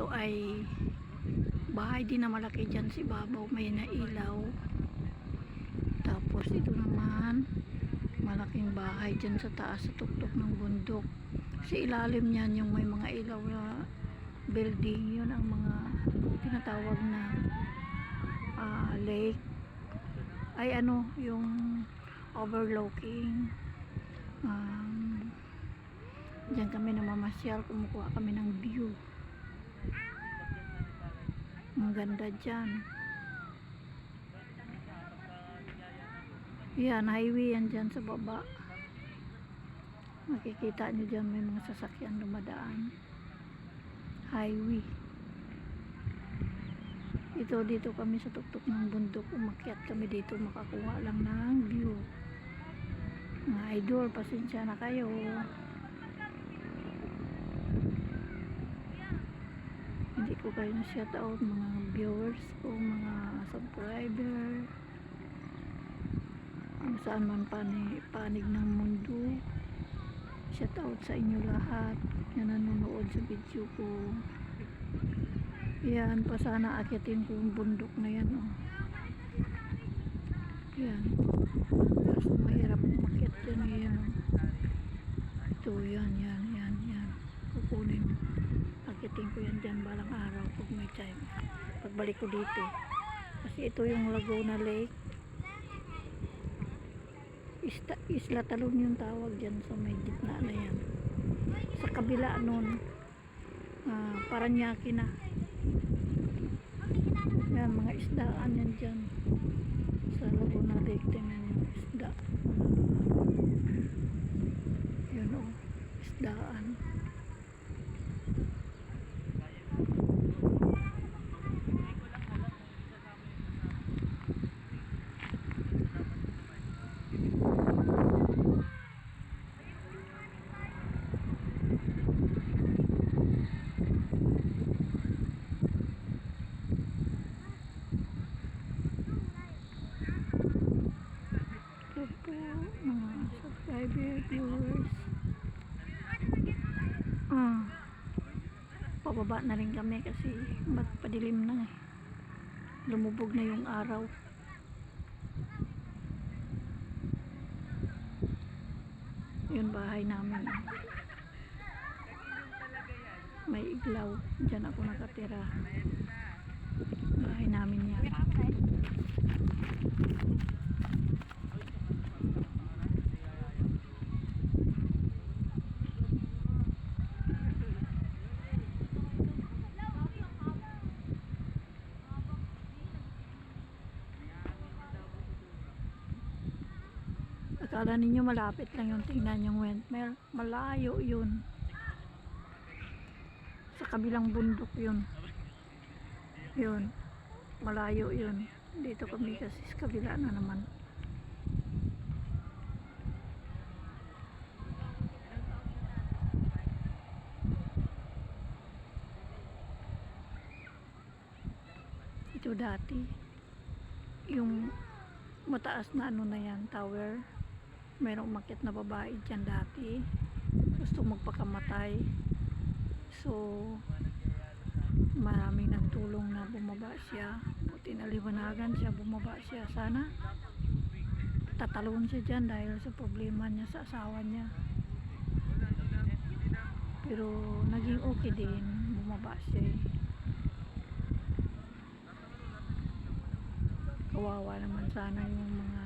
Ito ay bahay din na malaki dyan si Babaw. May nailaw. Tapos ito naman malaking bahay dyan sa taas sa tuktok ng bundok. Sa ilalim niyan yung may mga ilaw na building. Yun ang mga tinatawag na ah, lake. Ay ano, yung overlooking. Um, Diyan kami namamasyal, kumukuha kami ng view. Ang ganda dyan. Yan, highway yan dyan sa baba. Makikita nyo dyan may mga sasakyan dumadaan. Highway. Ito dito kami sa tuktok ng bundok. Umakyat kami dito makakuha lang ng view. Mga idol, pasensya na kayo. Ko kayo na shout out mga viewers ko, mga subscriber. Kung saan man panig, panig ng mundo. Shout out sa inyo lahat na nanonood sa video ko. Yan, pa sana akitin ko yung bundok na yan. Oh. Yan. Mahirap umakyat dyan eh, yan. Oh. Ito, yan, yan, yan, yan. Akitin ko yan dyan balang araw pag may time. Pagbalik ko dito. Kasi ito yung Laguna Lake. Isla, Isla Talon yung tawag dyan sa may gitna na yan. Sa kabila nun, ah, Paranaque na. Yan, mga isdaan yan dyan. Sa Laguna Lake, tingnan yung isda. Yun o, isdaan. Ito po, mga subscriber, viewers. Ah, pababa na rin kami kasi ba't padilim na eh. Lumubog na yung araw. Yun bahay namin. May iglaw. Diyan ako nakatira. Bahay namin yan. Akala ninyo malapit lang yung tingnan yung windmill. Malayo yun. Sa kabilang bundok yun. Yun. Malayo yun. Dito kami kasi sa kabila na naman. Ito dati. Yung mataas na ano na yan, tower. Mayroong umakyat na babae dyan dati. Gusto magpakamatay. So, maraming nagtulong na bumaba siya. Buti naliwanagan siya, bumaba siya. Sana tatalon siya dyan dahil sa problema niya sa asawa niya. Pero naging okay din, bumaba siya eh. kawawa naman sana yung mga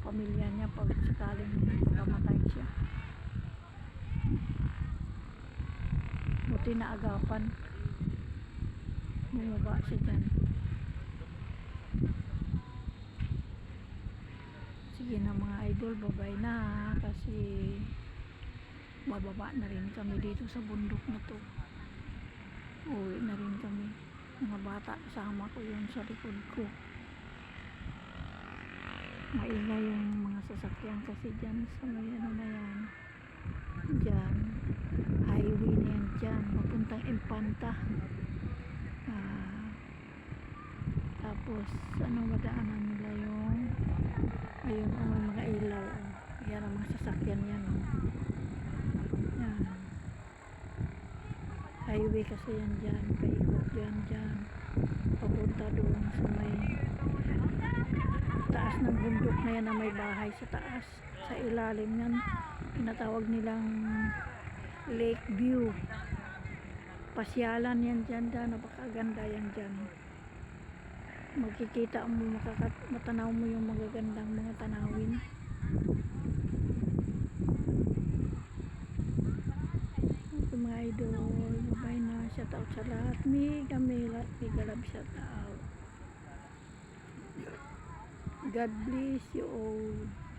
pamilya niya pag sakaling kamatay siya. Buti na agapan. Bumaba siya dyan. Sige na mga idol babay na kasi bababa na rin kami dito sa bundok na to. Uwi na rin kami. Mga bata kasama ko yun sa likod ko maingay yung mga sasakyan kasi dyan sa may ano na yan. Dyan highway na yan dyan papuntang Impanta ah, tapos ano madaanan nila yung ayun ang mga ilaw. Yan ang mga sasakyan yan oh. yan highway kasi yan dyan. Paikot dyan dyan. Papunta doon sa may taas ng bundok na yan na may bahay sa taas. Sa ilalim yan. Tinatawag nilang Lake View. Pasyalan yan dyan dyan. Napakaganda yan dyan. Makikita mo, makakat, matanaw mo yung magagandang mga tanawin. Mga idol. Shout out sa lahat. May kamilat, may galab shout out. God bless you all.